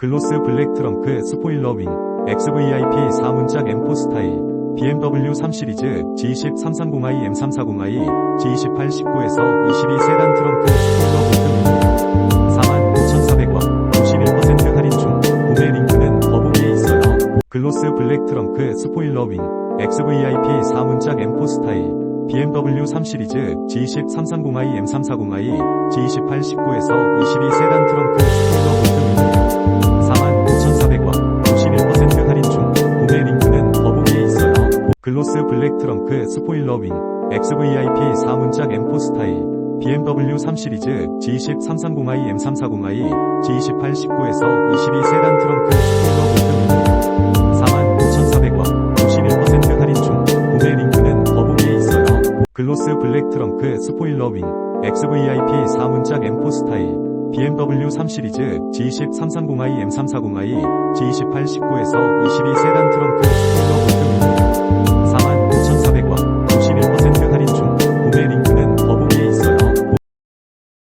글로스 블랙 트렁크 스포일러 윙, XVIP 4문짝 M4 스타일, BMW 3 시리즈 G20 330i M340i, G28 19에서 22 세단 트렁크 스포일러 윙, 45,400원, 91% 할인 중, 구매 링크는 더보기에 있어요. 글로스 블랙 트렁크 스포일러 윙, XVIP 4문짝 M4 스타일, BMW 3 시리즈 G20 330i M340i, G28 19에서 22 세단 트렁크 스포일러 글로스 블랙 트렁크 스포일러 윙, XVIP 4문짝 M4 스타일, BMW 3 시리즈 G20 330i M340i, G28 19에서 22 세단 트렁크 스포일러 윙, 45,400원, 91% 할인 중, 구매 링크는 더보기에 있어요. 글로스 블랙 트렁크 스포일러 윙, XVIP 4문짝 M4 스타일, BMW 3 시리즈 G20 330i M340i, G28 19에서 22 세단